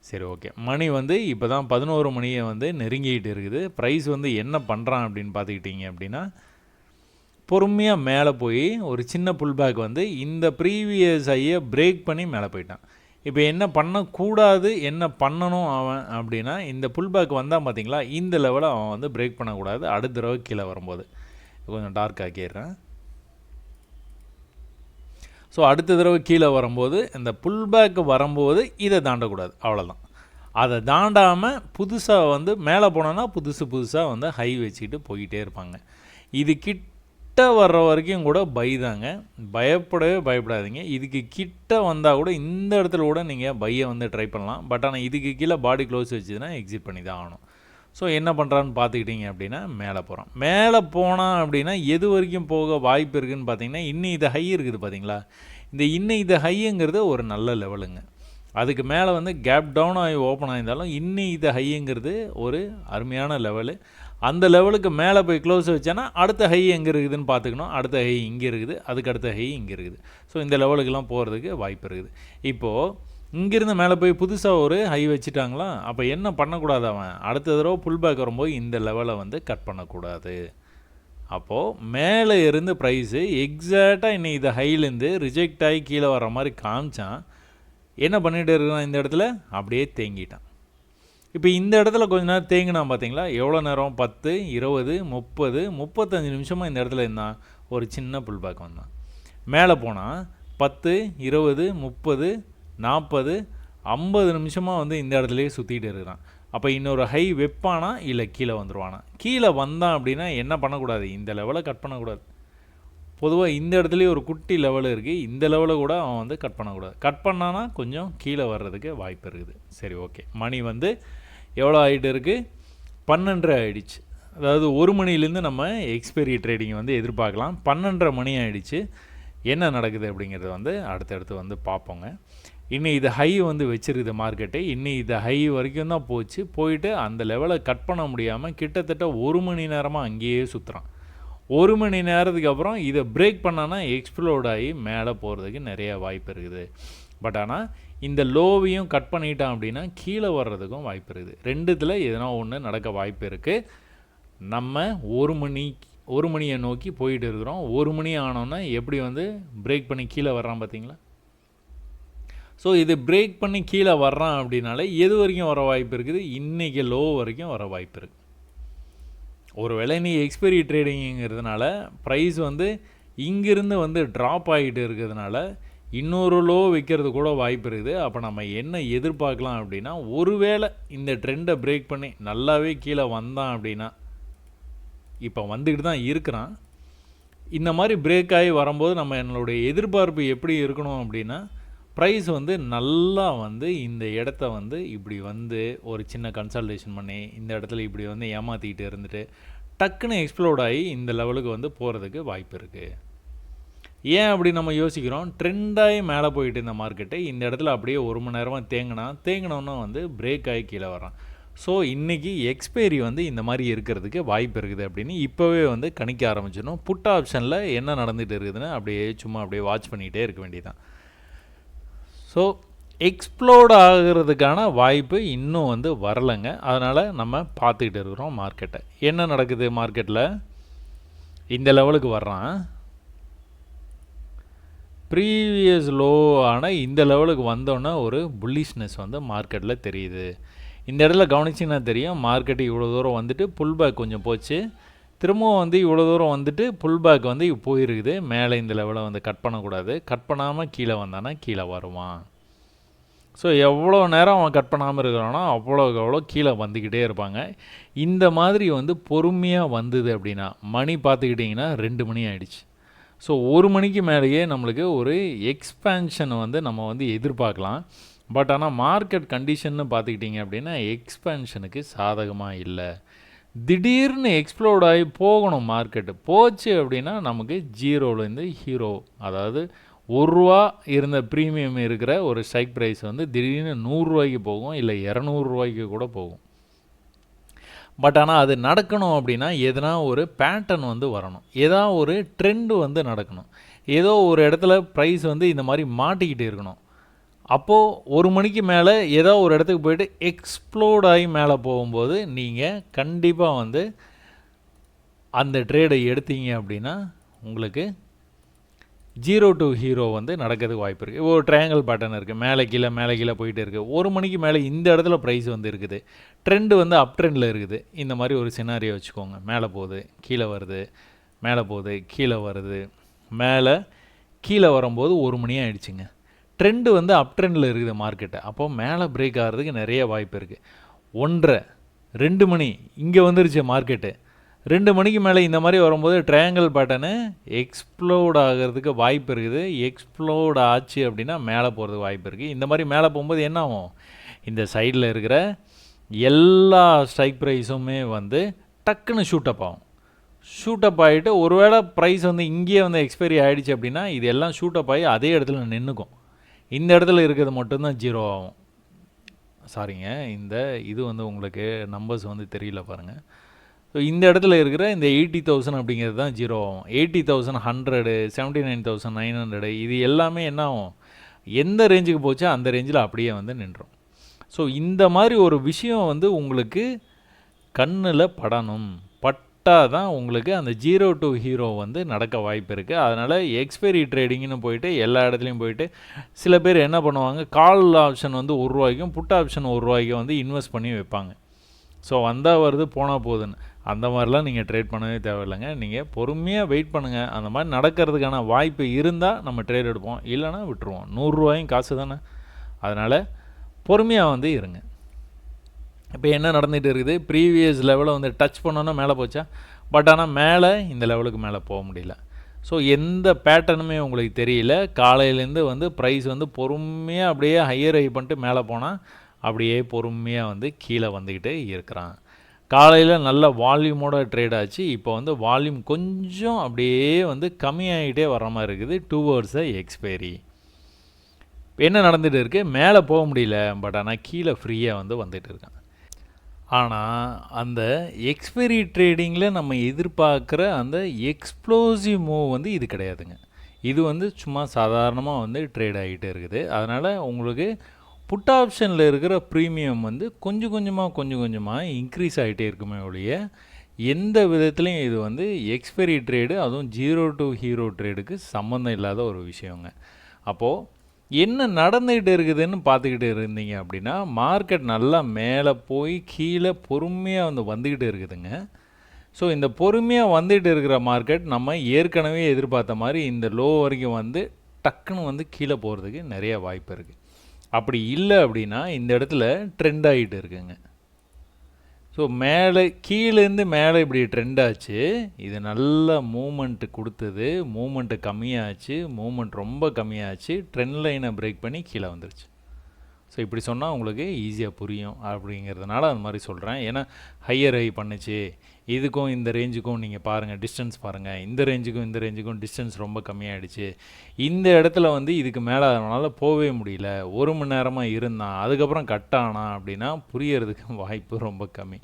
சரி ஓகே மணி வந்து இப்போ தான் பதினோரு மணியை வந்து நெருங்கிக்கிட்டு இருக்குது. ப்ரைஸ் வந்து என்ன பண்ணுறான் அப்படின்னு பார்த்துக்கிட்டிங்க அப்படின்னா பொறுமையாக மேலே போய் ஒரு சின்ன புல்பேக் வந்து இந்த ப்ரீவியஸ் ஐயை பிரேக் பண்ணி மேலே போயிட்டான். இப்போ என்ன பண்ணக்கூடாது என்ன பண்ணணும் அவன் அப்படின்னா இந்த புல்பேக் வந்தால் பார்த்தீங்களா இந்த லெவலில் அவன் வந்து பிரேக் பண்ணக்கூடாது. அடுத்த தடவை கீழே வரும்போது. கொஞ்சம் டார்க் ஆக்கிடுறேன். ஸோ அடுத்த தடவை கீழே வரும்போது இந்த புல்பேக் வரும்போது இதை தாண்டக்கூடாது. அவ்வளோதான் அதை தாண்டாமல் புதுசாக வந்து மேலே போனோன்னா புதுசு புதுசாக வந்து ஹை வச்சுக்கிட்டு போய்கிட்டே இருப்பாங்க. இது கிட்ட கிட்ட வர்ற வரைக்கும் கூட பை தாங்க பயப்படவே பயப்படாதீங்க. இதுக்கு கிட்ட வந்தால் கூட இந்த இடத்துல கூட நீங்கள் பையை வந்து ட்ரை பண்ணலாம். பட் ஆனால் இதுக்கு கீழே பாடி க்ளோஸ் வச்சுதுன்னா எக்ஸிட் பண்ணி தான் ஆகணும். ஸோ என்ன பண்ணுறான்னு பார்த்துக்கிட்டிங்க அப்படின்னா மேலே போகிறோம் மேலே போனால் அப்படின்னா எது வரைக்கும் போக வாய்ப்பு இருக்குதுன்னு பார்த்தீங்கன்னா இன்னும் இது ஹை இருக்குது பார்த்தீங்களா? இந்த இன்னும் இது ஹைங்கிறது ஒரு நல்ல லெவலுங்க அதுக்கு மேலே வந்து கேப் டவுன் ஆகி ஓப்பன் ஆகியிருந்தாலும் இன்னும் இது ஹைங்கிறது ஒரு அருமையான லெவலு அந்த லெவலுக்கு மேலே போய் க்ளோஸ் வச்சேன்னா அடுத்த ஹை எங்கே இருக்குதுன்னு பார்த்துக்கணும். அடுத்த ஹை இங்கே இருக்குது. அதுக்கு அடுத்த ஹை இங்கே இருக்குது. ஸோ இந்த லெவலுக்கெல்லாம் போகிறதுக்கு வாய்ப்பு இருக்குது. இப்போது இங்கேருந்து மேலே போய் புதுசாக ஒரு ஹை வச்சுட்டாங்களா? அப்போ என்ன பண்ணக்கூடாது அவன்? அடுத்த தடவை புல் பேக் வரும்போது இந்த லெவலை வந்து கட் பண்ணக்கூடாது. அப்போது மேலே இருந்து ப்ரைஸு எக்ஸாக்டாக இன்னும் இதை ஹைலேருந்து ரிஜெக்ட் ஆகி கீழே வர மாதிரி காமிச்சான். என்ன பண்ணிகிட்டு இருக்கான் இந்த இடத்துல? அப்படியே தேங்கிட்டான். இப்போ இந்த இடத்துல கொஞ்ச நேரம் தேங்கினா பார்த்தீங்களா? எவ்வளோ நேரம்? பத்து இருபது முப்பது முப்பத்தஞ்சு நிமிஷமாக இந்த இடத்துல இருந்தான் ஒரு சின்ன புல் பேக் வந்தான். மேலே போனால் பத்து இருபது முப்பது நாற்பது ஐம்பது நிமிஷமாக வந்து இந்த இடத்துலையே சுற்றிட்டு இருக்கிறான். அப்போ இன்னொரு ஹை வெப்பானா? இல்லை கீழே வந்துடுவானா கீழே வந்தான் அப்படின்னா என்ன பண்ணக்கூடாது? இந்த லெவலை கட் பண்ணக்கூடாது. பொதுவாக இந்த இடத்துலையே ஒரு குட்டி லெவல் இருக்குது இந்த லெவலில் கூட அவன் வந்து கட் பண்ணக்கூடாது. கட் பண்ணானா கொஞ்சம் கீழே வர்றதுக்கு வாய்ப்பு இருக்குது. சரி ஓகே மணி வந்து எவ்வளோ ஆகிட்டு இருக்குது பன்னெண்டரை ஆகிடுச்சு அதாவது ஒரு மணிலேருந்து நம்ம எக்ஸ்பைரி ட்ரேடிங் வந்து எதிர்பார்க்கலாம். பன்னெண்டரை மணி ஆகிடுச்சு என்ன நடக்குது அப்படிங்கிறத வந்து அடுத்தடுத்து வந்து பார்ப்போங்க. இன்னும் இது ஹை வந்து வச்சுருக்குது மார்க்கெட்டு இன்னும் இது ஹை வரைக்கும் தான் போச்சு. போயிட்டு அந்த லெவலை கட் பண்ண முடியாமல் கிட்டத்தட்ட ஒரு மணி நேரமாக அங்கேயே சுற்றுறான் ஒரு மணி நேரத்துக்கு அப்புறம் இதை பிரேக் பண்ணானா எக்ஸ்ப்ளோர்ட் ஆகி மேலே போகிறதுக்கு நிறைய வாய்ப்பு இருக்குது. பட் ஆனால் இந்த லோவையும் கட் பண்ணிட்டான் அப்படின்னா கீழே வர்றதுக்கும் வாய்ப்பு இருக்குது. ரெண்டுத்தில் எதனா ஒன்று நடக்க வாய்ப்பு இருக்குது நம்ம ஒரு மணி ஒரு மணியை நோக்கி போயிட்டு இருக்கிறோம். ஒரு மணி ஆனோன்னா எப்படி வந்து பிரேக் பண்ணி கீழே வர்றான் பார்த்தீங்களா? ஸோ இது பிரேக் பண்ணி கீழே வர்றான் அப்படின்னாலே எது வரைக்கும் வர வாய்ப்பு இருக்குது? இன்றைக்கி லோ வரைக்கும் வர வாய்ப்பு இருக்குது ஒருவேளை நீ எக்ஸ்பைரி ட்ரேடிங்கிறதுனால ப்ரைஸ் வந்து இங்கிருந்து வந்து ட்ராப் ஆகிட்டு இருக்கிறதுனால இன்னொரு லோ வைக்கிறது கூட வாய்ப்பு இருக்குது. அப்போ நம்ம என்ன எதிர்பார்க்கலாம் அப்படின்னா ஒருவேளை இந்த ட்ரெண்டை பிரேக் பண்ணி நல்லாவே கீழே வந்தான் அப்படின்னா இப்போ வந்துக்கிட்டு தான் இருக்கிறான். இந்த மாதிரி பிரேக் ஆகி வரும்போது நம்ம என்னுடைய எதிர்பார்ப்பு எப்படி இருக்கணும் அப்படின்னா ப்ரைஸ் வந்து நல்லா வந்து இந்த இடத்த வந்து இப்படி வந்து ஒரு சின்ன கன்சல்டேஷன் பண்ணி இந்த இடத்துல இப்படி வந்து ஏமாற்றிக்கிட்டு இருந்துட்டு டக்குன்னு எக்ஸ்ப்ளோர்ட் ஆகி இந்த லெவலுக்கு வந்து போகிறதுக்கு வாய்ப்பு இருக்குது ஏன் அப்படி நம்ம யோசிக்கிறோம்? ட்ரெண்டாகி மேலே போயிட்டு இந்த மார்க்கெட்டு இந்த இடத்துல அப்படியே ஒரு மணி நேரமாக தேங்கினா தேங்கினோன்னா வந்து பிரேக் ஆகி கீழே வரான் ஸோ இன்றைக்கி எக்ஸ்பைரி வந்து இந்த மாதிரி இருக்கிறதுக்கு வாய்ப்பு இருக்குது அப்படின்னு இப்போவே வந்து கணிக்க ஆரம்பிச்சிடணும். புட் ஆப்ஷனில் என்ன நடந்துகிட்டு இருக்குதுன்னு அப்படியே சும்மா அப்படியே வாட்ச் பண்ணிகிட்டே இருக்க வேண்டியதான் ஸோ எக்ஸ்ப்ளோர்ட் ஆகிறதுக்கான வாய்ப்பு இன்னும் வந்து வரலைங்க. அதனால் நம்ம பார்த்துக்கிட்டு இருக்கிறோம் மார்க்கெட்டை என்ன நடக்குது மார்க்கெட்டில் இந்த லெவலுக்கு வர்றான். ப்ரீவியஸ் லோ ஆனால் இந்த லெவலுக்கு வந்தோன்னே ஒரு புல்லிஷ்னஸ் வந்து மார்க்கெட்டில் தெரியுது. இந்த இடத்துல கவனிச்சிங்கன்னா தெரியும் மார்க்கெட்டு இவ்வளோ தூரம் வந்துட்டு புல் பேக் கொஞ்சம் போச்சு. திரும்பவும் வந்து இவ்வளோ தூரம் வந்துட்டு புல் பேக் வந்து போயிருக்குது. மேலே இந்த லெவலை வந்து கட் பண்ணக்கூடாது. கட் பண்ணாமல் கீழே வந்தானா கீழே வருவான் ஸோ எவ்வளோ நேரம் அவன் கட் பண்ணாமல் இருக்கிறானோ அவ்வளோக்கு அவ்வளோ கீழே வந்துக்கிட்டே இருப்பாங்க. இந்த மாதிரி வந்து பொறுமையாக வந்தது அப்படின்னா மணி பார்த்துக்கிட்டிங்கன்னா ரெண்டு மணி ஆகிடுச்சு ஸோ ஒரு மணிக்கு மேலேயே நம்மளுக்கு ஒரு எக்ஸ்பேன்ஷனை வந்து நம்ம வந்து எதிர்பார்க்கலாம். பட் ஆனால் மார்க்கெட் கண்டிஷன்னு பார்த்துக்கிட்டிங்க அப்படின்னா எக்ஸ்பேன்ஷனுக்கு சாதகமாக இல்லை. திடீர்னு எக்ஸ்ப்ளோர்ட் ஆகி போகணும் மார்க்கெட்டு போச்சு அப்படின்னா நமக்கு ஜீரோலேருந்து ஹீரோ அதாவது ஒரு ரூபா இருந்த ப்ரீமியம் இருக்கிற ஒரு ஸ்ட்ரைக் ப்ரைஸ் வந்து திடீர்னு நூறுரூவாய்க்கு போகும் இல்லை இரநூறுவாய்க்கு கூட போகும். பட் ஆனால் அது நடக்கணும் அப்படின்னா எதனா ஒரு பேட்டர்ன் வந்து வரணும். ஏதா ஒரு ட்ரெண்டு வந்து நடக்கணும். ஏதோ ஒரு இடத்துல ப்ரைஸ் வந்து இந்த மாதிரி மாட்டிக்கிட்டு இருக்கணும். அப்போது ஒரு மணிக்கு மேலே ஏதோ ஒரு இடத்துக்கு போயிட்டு எக்ஸ்ப்ளோர்ட் ஆகி மேலே போகும்போது நீங்கள் கண்டிப்பாக வந்து அந்த ட்ரேடை எடுத்தீங்க அப்படின்னா உங்களுக்கு ஜீரோ டு ஹீரோ வந்து நடக்கிறதுக்கு வாய்ப்பு இருக்குது ஒரு ட்ரையாங்கிள் பேட்டர்ன் இருக்குது மேலே கீழே மேலே கீழே போயிட்டு இருக்குது ஒரு மணிக்கு மேலே இந்த இடத்துல ப்ரைஸ் வந்து இருக்குது. ட்ரெண்டு வந்து அப் ட்ரெண்டில் இருக்குது. இந்த மாதிரி ஒரு சினாரியை வச்சுக்கோங்க. மேலே போகுது கீழே வருது மேலே போகுது கீழே வருது. மேலே கீழே வரும்போது ஒரு மணி ஆகிடுச்சிங்க ட்ரெண்டு வந்து அப் ட்ரெண்டில் இருக்குது மார்க்கெட்டை அப்போ மேலே பிரேக் ஆகிறதுக்கு நிறைய வாய்ப்பு இருக்குது ஒன்றரை ரெண்டு மணி இங்கே வந்துருச்சு மார்க்கெட்டு ரெண்டு மணிக்கு மேலே இந்த மாதிரி வரும்போது ட்ரையாங்கிள் பேட்டர்னு எக்ஸ்ப்ளோர்ட் ஆகிறதுக்கு வாய்ப்பு இருக்குது. எக்ஸ்ப்ளோர்ட் ஆச்சு அப்படின்னா மேலே போகிறதுக்கு வாய்ப்பு இருக்குது. இந்த மாதிரி மேலே போகும்போது என்ன ஆகும்? இந்த சைடில் இருக்கிற எல்லா ஸ்ட்ரைக் ப்ரைஸுமே வந்து டக்குன்னு ஷூட்டப் ஆகும். ஷூட்டப் ஆகிட்டு ஒருவேளை ப்ரைஸ் வந்து இங்கேயே வந்து எக்ஸ்பைரி ஆகிடுச்சு அப்படின்னா இது எல்லாம் ஷூட்டப் ஆகி அதே இடத்துல நின்றுக்கும் இந்த இடத்துல இருக்கிறது மட்டும்தான் ஜீரோ ஆகும். சாரிங்க இந்த இது வந்து உங்களுக்கு நம்பர்ஸ் வந்து தெரியல பாருங்கள் ஸோ இந்த இடத்துல இருக்கிற இந்த எயிட்டி தௌசண்ட் அப்படிங்கிறது தான் ஜீரோ ஆகும். Eighty thousand hundred seventy nine thousand nine hundred இது எல்லாமே என்ன ஆகும்? எந்த ரேஞ்சுக்கு போச்சோ அந்த ரேஞ்சில் அப்படியே வந்து நின்றோம். ஸோ இந்த மாதிரி ஒரு விஷயம் வந்து உங்களுக்கு கண்ணில் படணும். பட்டால் தான் உங்களுக்கு அந்த ஜீரோ டு ஹீரோ வந்து நடக்க வாய்ப்பு இருக்குது அதனால் எக்ஸ்பைரி ட்ரேடிங்னு போயிட்டு எல்லா இடத்துலையும் போயிட்டு சில பேர் என்ன பண்ணுவாங்க? கால் ஆப்ஷன் வந்து ஒரு ரூபாய்க்கும் புட் ஆப்ஷன் ஒரு ரூபாய்க்கும் வந்து இன்வெஸ்ட் பண்ணி வைப்பாங்க. ஸோ வந்தால் வருது போனால் போகுதுன்னு அந்த மாதிரிலாம் நீங்கள் ட்ரேட் பண்ணவே தேவையில்லைங்க. நீங்கள் பொறுமையாக வெயிட் பண்ணுங்கள் அந்த மாதிரி நடக்கிறதுக்கான வாய்ப்பு இருந்தால் நம்ம ட்ரேட் எடுப்போம். இல்லைனா விட்டுருவோம். நூறுரூவாயும் காசு தானே. அதனால் பொறுமையாக வந்து இருங்க. இப்போ என்ன நடந்துகிட்டு இருக்குது? ப்ரீவியஸ் லெவலை வந்து டச் பண்ணோன்னா மேலே போச்சா? பட் ஆனால் மேலே இந்த லெவலுக்கு மேலே போக முடியல. ஸோ எந்த பேட்டர்னுமே உங்களுக்கு தெரியல. காலையிலேருந்து வந்து ப்ரைஸ் வந்து பொறுமையாக அப்படியே ஹையர் ஹை பண்ணிட்டு மேலே போனால் அப்படியே பொறுமையாக வந்து கீழே வந்துக்கிட்டே இருக்கிறான். காலையில் நல்ல வால்யூமோட ட்ரேட் ஆச்சு. இப்போ வந்து வால்யூம் கொஞ்சம் அப்படியே வந்து கம்மியாகிட்டே வர மாதிரி இருக்குது. டூ ஹவர்ஸை எக்ஸ்பைரி. என்ன நடந்துகிட்டு இருக்குது மேலே போக முடியல. பட் ஆனால் கீழே ஃப்ரீயாக வந்து வந்துட்டு இருக்கான். ஆனால் அந்த எக்ஸ்பைரி ட்ரேடிங்கில் நம்ம எதிர்பார்க்குற அந்த எக்ஸ்ப்ளோசிவ் மூவ் வந்து இது கிடையாதுங்க. இது வந்து சும்மா சாதாரணமாக வந்து ட்ரேட் ஆகிட்டே இருக்குது. அதனால் உங்களுக்கு புட் ஆப்ஷனில் இருக்கிற ப்ரீமியம் வந்து கொஞ்சம் கொஞ்சமாக கொஞ்சம் கொஞ்சமாக இன்க்ரீஸ் ஆகிட்டே இருக்குமே ஒழிய எந்த விதத்துலையும் இது வந்து எக்ஸ்பைரி ட்ரேடு அதுவும் ஜீரோ டு ஹீரோ ட்ரேடுக்கு சம்மந்தம் இல்லாத ஒரு விஷயங்க. அப்போது என்ன நடந்துக்கிட்டு இருக்குதுன்னு பார்த்துக்கிட்டு இருந்தீங்க அப்படின்னா மார்க்கெட் நல்லா மேலே போய் கீழே பொறுமையாக வந்து வந்துக்கிட்டு இருக்குதுங்க. ஸோ இந்த பொறுமையாக வந்துட்டு இருக்கிற மார்க்கெட் நம்ம ஏற்கனவே எதிர்பார்த்த மாதிரி இந்த லோ வரைக்கும் வந்து டக்குன்னு வந்து கீழே போகிறதுக்கு நிறைய வாய்ப்பு இருக்குது அப்படி இல்லை அப்படின்னா இந்த இடத்துல ட்ரெண்ட் ஆகிட்டு இருக்குங்க. ஸோ மேலே கீழேருந்து மேலே இப்படி ட்ரெண்ட் ஆச்சு. இது நல்ல மூமெண்ட்டு கொடுத்தது. மூமெண்ட்டு கம்மியாச்சு. மூமெண்ட் ரொம்ப கம்மியாச்சு. ட்ரெண்ட் லைனை பிரேக் பண்ணி கீழே வந்துருச்சு. ஸோ இப்படி சொன்னால் உங்களுக்கு ஈஸியாக புரியும் அப்படிங்கிறதுனால அந்த மாதிரி சொல்கிறேன் ஏன்னா ஹையர் ஹை பண்ணுச்சு. இதுக்கும் இந்த ரேஞ்சுக்கும் நீங்கள் பாருங்கள் டிஸ்டன்ஸ் பாருங்கள் இந்த ரேஞ்சுக்கும் இந்த ரேஞ்சுக்கும் டிஸ்டன்ஸ் ரொம்ப கம்மியாகிடுச்சு இந்த இடத்துல வந்து இதுக்கு மேலே அதனால் போகவே முடியல. ஒரு மணி நேரமாக இருந்தான் அதுக்கப்புறம் கட் ஆனான் அப்படின்னா புரியறதுக்கு வாய்ப்பு ரொம்ப கம்மி.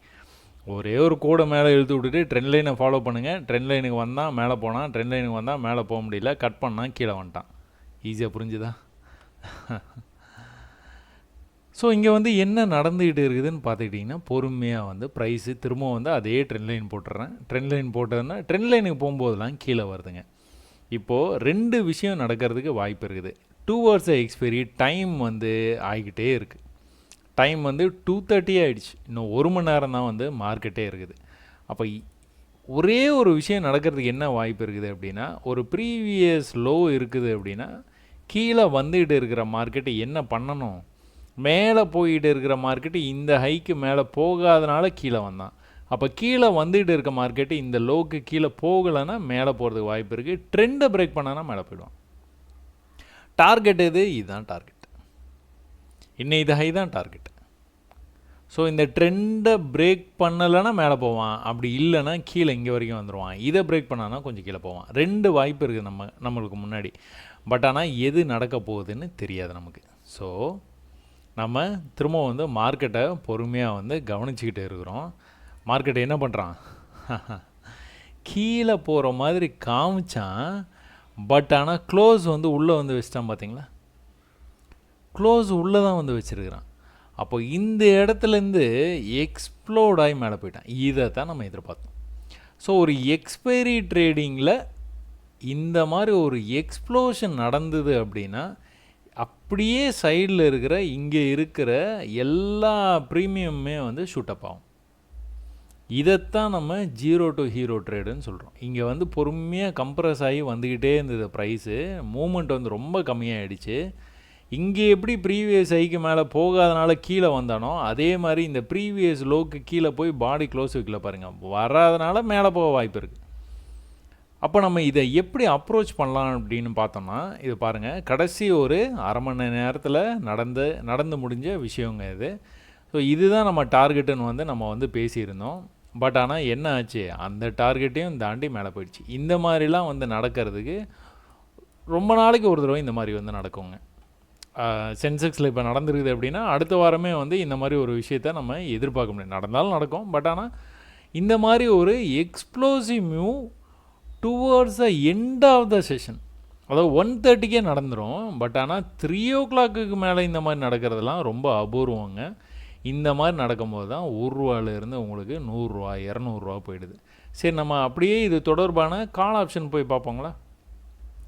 ஒரே ஒரு கூடை மேலே இழுத்து விட்டுட்டு ட்ரெண்ட் லைனை ஃபாலோ பண்ணுங்கள் ட்ரெண்ட் லைனுக்கு வந்தால் மேலே போனான். ட்ரெண்ட் லைனுக்கு வந்தால் மேலே போக முடியல. கட் பண்ணால் கீழே வந்துட்டான். ஈஸியாக புரிஞ்சுதா? ஸோ இங்கே வந்து என்ன நடந்துக்கிட்டு இருக்குதுன்னு பார்த்துக்கிட்டிங்கன்னா பொறுமையாக வந்து ப்ரைஸு திரும்ப வந்து அதே ட்ரெண்ட் லைன் போட்டுறேன். ட்ரெண்ட் லைன் போட்டதுன்னா ட்ரெண்ட் லைனுக்கு போகும்போதெல்லாம் கீழே வருதுங்க. இப்போது ரெண்டு விஷயம் நடக்கிறதுக்கு வாய்ப்பு இருக்குது. டூ ஹவர்ஸ் எக்ஸ்பைரி டைம் வந்து ஆகிக்கிட்டே இருக்குது டைம் வந்து டூ தேர்ட்டி ஆகிடுச்சு இன்னும் ஒரு மணி நேரம் தான் வந்து மார்க்கெட்டே இருக்குது. அப்போ ஒரே ஒரு விஷயம் நடக்கிறதுக்கு என்ன வாய்ப்பு இருக்குது அப்படின்னா ஒரு ப்ரீவியஸ் லோ இருக்குது அப்படின்னா கீழே வந்துக்கிட்டு இருக்கிற மார்க்கெட்டு என்ன பண்ணணும்? மேலே போயிட்டு இருக்கிற மார்க்கெட்டு இந்த ஹைக்கு மேலே போகாதனால கீழே வந்தான். அப்போ கீழே வந்துட்டு இருக்க மார்க்கெட்டு இந்த லோக்கு கீழே போகலைன்னா மேலே போகிறதுக்கு வாய்ப்பு இருக்குது ட்ரெண்டை பிரேக் பண்ணானா மேலே போயிடுவான். டார்கெட் எது? இதுதான் டார்கெட் இன்னும் இது ஹை தான் டார்கெட் ஸோ இந்த ட்ரெண்டை பிரேக் பண்ணலைன்னா மேலே போவான். அப்படி இல்லைன்னா கீழே இங்கே வரைக்கும் வந்துடுவான் இதை பிரேக் பண்ணானா கொஞ்சம் கீழே போவான். ரெண்டு வாய்ப்பு இருக்குது நம்ம நம்மளுக்கு முன்னாடி. பட் ஆனால் எது நடக்க போகுதுன்னு தெரியாது நமக்கு. ஸோ நம்ம திரும்ப வந்து மார்க்கெட்டை பொறுமையாக வந்து கவனிச்சிக்கிட்டு இருக்கிறோம். மார்க்கெட்டை என்ன பண்ணுறான் கீழே போகிற மாதிரி காமிச்சான். பட் ஆனால் க்ளோஸ் வந்து உள்ளே வந்து வச்சிட்டான் பார்த்தீங்களா க்ளோஸ் உள்ளே தான் வந்து வச்சுருக்கிறான். அப்போ இந்த இடத்துலேருந்து எக்ஸ்ப்ளோர்ட் ஆகி மேலே போயிட்டான். இதை தான் நம்ம எதிர்பார்த்தோம். ஸோ ஒரு எக்ஸ்பைரி ட்ரேடிங்கில் இந்த மாதிரி ஒரு எக்ஸ்ப்ளோஷன் நடந்தது அப்படின்னா அப்படியே சைடில் இருக்கிற இங்கே இருக்கிற எல்லா ப்ரீமியமுமே வந்து ஷூட்டப் ஆகும். இதைத்தான் நம்ம ஜீரோ டு ஹீரோ ட்ரேடுன்னு சொல்கிறோம் இங்கே வந்து பொறுமையாக கம்ப்ரஸ் ஆகி வந்துக்கிட்டே இருந்தது ப்ரைஸு மூமெண்ட் வந்து ரொம்ப கம்மியாகிடுச்சு இங்கே எப்படி ப்ரீவியஸ் ஐக்கு மேலே போகாதனால கீழே வந்தானோ அதே மாதிரி இந்த ப்ரீவியஸ் லோக்கு கீழே போய் பாடி க்ளோஸ் வைக்கல பாருங்கள் வராதனால மேலே போக வாய்ப்பு இருக்குது அப்போ நம்ம இதை எப்படி அப்ரோச் பண்ணலாம் அப்படின்னு பார்த்தோம்னா இது பாருங்கள் கடைசி ஒரு அரை மணி நேரத்தில் நடந்து நடந்து முடிஞ்ச விஷயங்க இது. ஸோ இதுதான் நம்ம டார்கெட்டுன்னு வந்து நம்ம வந்து பேசியிருந்தோம். பட் ஆனால் என்ன ஆச்சு? அந்த டார்கெட்டையும் தாண்டி மேலே போயிடுச்சு. இந்த மாதிரிலாம் வந்து நடக்கிறதுக்கு ரொம்ப நாளைக்கு ஒரு தடவை இந்த மாதிரி வந்து நடக்குங்க. சென்செக்ஸில் இப்போ நடந்துருக்குது அப்படின்னா அடுத்த வாரமே வந்து இந்த மாதிரி ஒரு விஷயத்த நம்ம எதிர்பார்க்க முடியும். நடந்தாலும் நடக்கும். பட் ஆனால் இந்த மாதிரி ஒரு explosive move towards the end of the session அதாவது ஒன் தேர்ட்டிக்கே நடந்துடும் பட் ஆனால் த்ரீ ஓ கிளாக்குக்கு மேலே இந்த மாதிரி நடக்கிறதுலாம் ரொம்ப அபூர்வங்க. இந்த மாதிரி நடக்கும்போது தான் ஒரு ரூபாலேருந்து உங்களுக்கு நூறுரூவா இரநூறுவா போயிடுது. சரி நம்ம அப்படியே இது தொடர்பான கால் ஆப்ஷன் போய் பார்ப்போங்களா?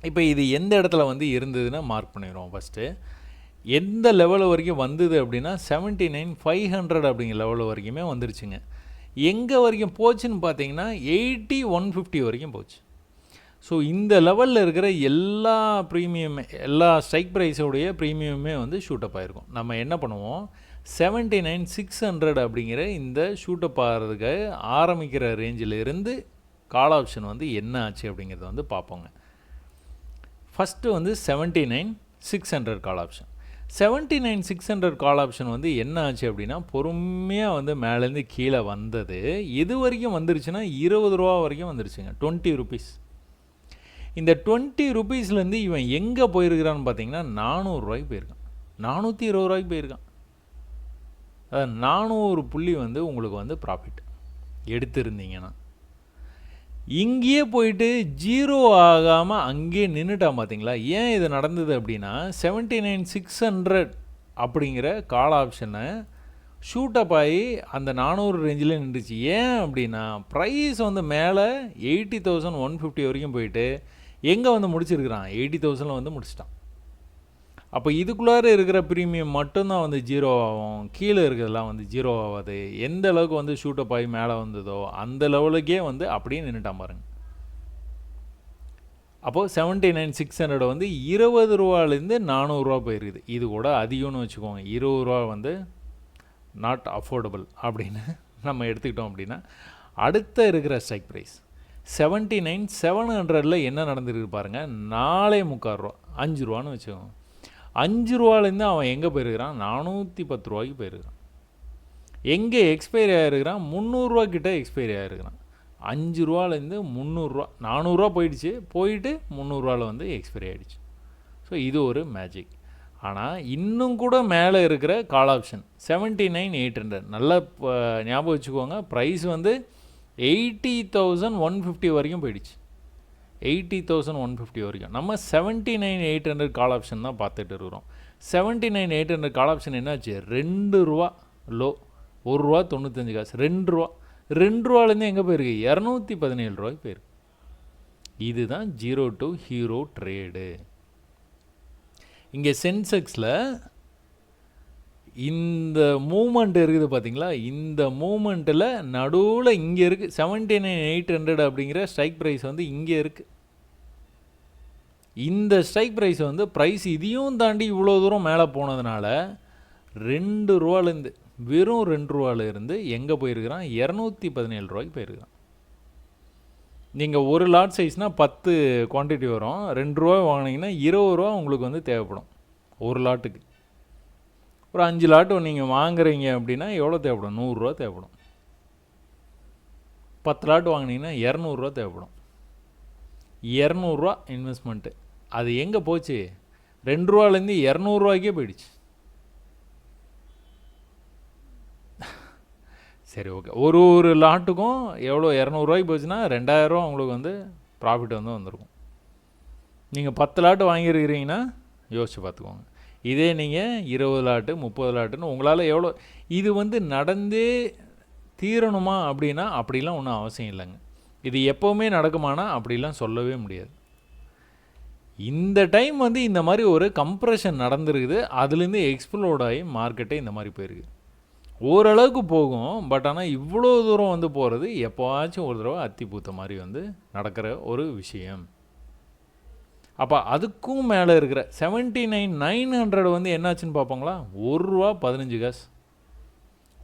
இப்போ இது எந்த இடத்துல வந்து இருந்ததுன்னு மார்க் பண்ணிடுவோம் ஃபஸ்ட்டு எந்த லெவல் வரைக்கும் வந்தது அப்படின்னா செவன்ட்டி நைன் ஃபைவ் ஹண்ட்ரட் அப்படிங்கிற லெவல் வரைக்குமே வந்துருச்சுங்க. எங்கே வரைக்கும் போச்சுன்னு பார்த்தீங்கன்னா எயிட்டி ஒன் ஃபிஃப்டி வரைக்கும் போச்சு. ஸோ இந்த லெவலில் இருக்கிற எல்லா ப்ரீமியமே எல்லா ஸ்ட்ரைக் ப்ரைஸோடைய ப்ரீமியமே வந்து ஷூட்டப் ஆகிருக்கும் நம்ம என்ன பண்ணுவோம்? செவன்ட்டி நைன் சிக்ஸ் ஹண்ட்ரட் அப்படிங்கிற இந்த ஷூட்டப் ஆகிறதுக்கு ஆரம்பிக்கிற ரேஞ்சிலிருந்து கால் ஆப்ஷன் வந்து என்ன ஆச்சு அப்படிங்கிறத வந்து பார்ப்போங்க. ஃபஸ்ட்டு வந்து seventy nine six hundred call option seventy nine six hundred call option வந்து என்ன ஆச்சு அப்படின்னா பொறுமையாக வந்து மேலேருந்து கீழே வந்தது. எது வரைக்கும் வந்துருச்சுன்னா இருபது ரூபா வரைக்கும் வந்துருச்சுங்க. டுவெண்ட்டி ருபீஸ் இந்த டுவெண்ட்டி ருபீஸ்லேருந்து இவன் எங்கே போயிருக்கிறான்னு பார்த்தீங்கன்னா நானூறுரூவாய்க்கு போயிருக்கான். நானூற்றி இருபது ரூபாய்க்கு போயிருக்கான். அதாவது நானூறு புள்ளி வந்து உங்களுக்கு வந்து ப்ராஃபிட் எடுத்திருந்தீங்கன்னா. இங்கேயே போயிட்டு ஜீரோ ஆகாமல் அங்கேயே நின்றுட்டான் பார்த்தீங்களா? ஏன் இது நடந்தது அப்படின்னா செவன்ட்டி நைன் சிக்ஸ் ஹண்ட்ரட் அப்படிங்கிற கால் ஆப்ஷனை ஷூட்டப் ஆகி அந்த நானூறு ரேஞ்சில் நின்றுச்சு. ஏன் அப்படின்னா ப்ரைஸ் வந்து மேலே எயிட்டி தௌசண்ட் ஒன் ஃபிஃப்டி வரைக்கும் போயிட்டு எங்கே வந்து முடிச்சிருக்கிறான்? எயிட்டி தௌசண்டில் வந்து முடிச்சிட்டான். அப்போ இதுக்குள்ளார இருக்கிற ப்ரீமியம் மட்டும்தான் வந்து ஜீரோ ஆகும். கீழே இருக்கிறதெல்லாம் வந்து ஜீரோ ஆகாது. எந்த அளவுக்கு வந்து ஷூட்டப் ஆகி மேலே வந்ததோ அந்த லெவலுக்கே வந்து அப்படியே நின்றுட்டான் பாருங்க. அப்போது செவன்ட்டி நைன் சிக்ஸ் ஹண்ட்ரட் வந்து இருபது ரூபாலேருந்து நானூறுரூவா போயிருக்குது. இது கூட அதிகம்னு வச்சுக்கோங்க. இருபது ரூபா வந்து நாட் அஃபோர்டபுள் அப்படின்னு நம்ம எடுத்துக்கிட்டோம் அப்படின்னா அடுத்த இருக்கிற strike price seventy nine seven ஹண்ட்ரடில் என்ன நடந்திருக்கு பாருங்கள் நாலே முக்கால் ரூபா அஞ்சு ரூபான்னு வச்சுக்கோங்க. அஞ்சு ரூபாலேருந்து அவன் எங்கே போயிருக்கிறான்? நானூற்றி பத்து ரூபாய்க்கு போயிருக்கிறான். எங்கே எக்ஸ்பைரி ஆகிருக்கிறான் முந்நூறுரூவா கிட்டே எக்ஸ்பைரி ஆகிருக்கிறான் அஞ்சு ரூபாலேருந்து முந்நூறுரூவா நானூறுரூவா போயிடுச்சு. போயிட்டு முந்நூறுரூவாவில் வந்து எக்ஸ்பைரி ஆகிடுச்சு ஸோ இது ஒரு மேஜிக் ஆனால் இன்னும் கூட மேலே இருக்கிற call option seventy nine eight hundred நல்லா ஞாபகம் வச்சுக்கோங்க. ப்ரைஸ் வந்து எயிட்டி தௌசண்ட் ஒன் ஃபிஃப்டி வரைக்கும் போயிடுச்சு. எயிட்டி தௌசண்ட் ஒன் ஃபிஃப்டி வரைக்கும். நம்ம seventy nine eight hundred call option தான் பார்த்துட்டு இருக்கிறோம். Seventy nine eight hundred call option என்னாச்சு? ரெண்டு ரூபா லோ ஒரு ரூபா தொண்ணூத்தஞ்சு காசு. ரெண்டு ரூபா. ரெண்டு ரூபாலேருந்து எங்கே போயிருக்கு? இரநூத்தி பதினேழு ரூபாய்க்கு போயிருக்கு. இதுதான் ஜீரோ டு ஹீரோ ட்ரேடு இங்கே சென்செக்ஸில் இந்த மூமெண்ட் இருக்குது பார்த்தீங்களா இந்த மூமெண்ட்டில் நடுவில் இங்கே இருக்குது செவன்ட்டி நைன் எயிட் ஹண்ட்ரட் அப்படிங்கிற ஸ்ட்ரைக் ப்ரைஸ் வந்து இங்கே இருக்குது இந்த ஸ்ட்ரைக் ப்ரைஸ் வந்து ப்ரைஸ் இதையும் தாண்டி இவ்வளோ தூரம் மேலே போனதுனால ரெண்டு ரூபாலேருந்து வெறும் ரெண்டு ரூபாலேருந்து எங்கே போயிருக்கிறான்? இரநூத்தி பதினேழு ரூபாய்க்கு போயிருக்கிறான். நீங்கள் ஒரு லாட் சைஸ்னால் பத்து குவான்டிட்டி வரும். ரெண்டு ரூபா வாங்கினீங்கன்னா இருபது ரூபா உங்களுக்கு வந்து தேவைப்படும். ஒரு லாட்டுக்கு ஒரு அஞ்சு லாட்டு நீங்கள் வாங்குறீங்க அப்படின்னா எவ்வளோ தேவைப்படும்? நூறுரூவா தேவைப்படும். பத்து லாட்டு வாங்கினீங்கன்னா இரநூறுவா தேவைப்படும். இரநூறுவா இன்வெஸ்ட்மெண்ட்டு அது எங்கே போச்சு? ரெண்டு ரூபாலேருந்து இரநூறுவாய்க்கே போயிடுச்சு. சரி ஓகே ஒரு ஒரு லாட்டுக்கும் எவ்வளோ இரநூறுவாய்க்கு போச்சுன்னா ரெண்டாயிரரூவா உங்களுக்கு வந்து ப்ராஃபிட் வந்து வந்திருக்கும். நீங்கள் பத்து லாட்டு வாங்கியிருக்கிறீங்கன்னா யோசிச்சு பார்த்துக்கோங்க. இதே நீங்கள் இருபது லாட்டு முப்பது லாட்டுன்னு உங்களால் எவ்வளோ இது வந்து நடந்தே தீரணுமா அப்படின்னா அப்படிலாம் ஒன்றும் அவசியம் இல்லைங்க. இது எப்போவுமே நடக்குமானா அப்படிலாம் சொல்லவே முடியாது. இந்த டைம் வந்து இந்த மாதிரி ஒரு கம்ப்ரெஷன் நடந்திருக்குது அதுலேருந்து எக்ஸ்ப்ளோர்ட் ஆகி மார்க்கெட்டே இந்த மாதிரி போயிருக்கு. ஓரளவுக்கு போகும் பட் ஆனால் இவ்வளோ தூரம் வந்து போகிறது எப்போவாச்சும் ஒரு தடவை அத்தி பூத்த மாதிரி வந்து நடக்கிற ஒரு விஷயம். அப்போ அதுக்கும் மேலே இருக்கிற செவன்ட்டி நைன் நைன் ஹண்ட்ரட் வந்து என்னாச்சுன்னு பார்ப்போங்களா? ஒரு ரூபா பதினஞ்சு காசு.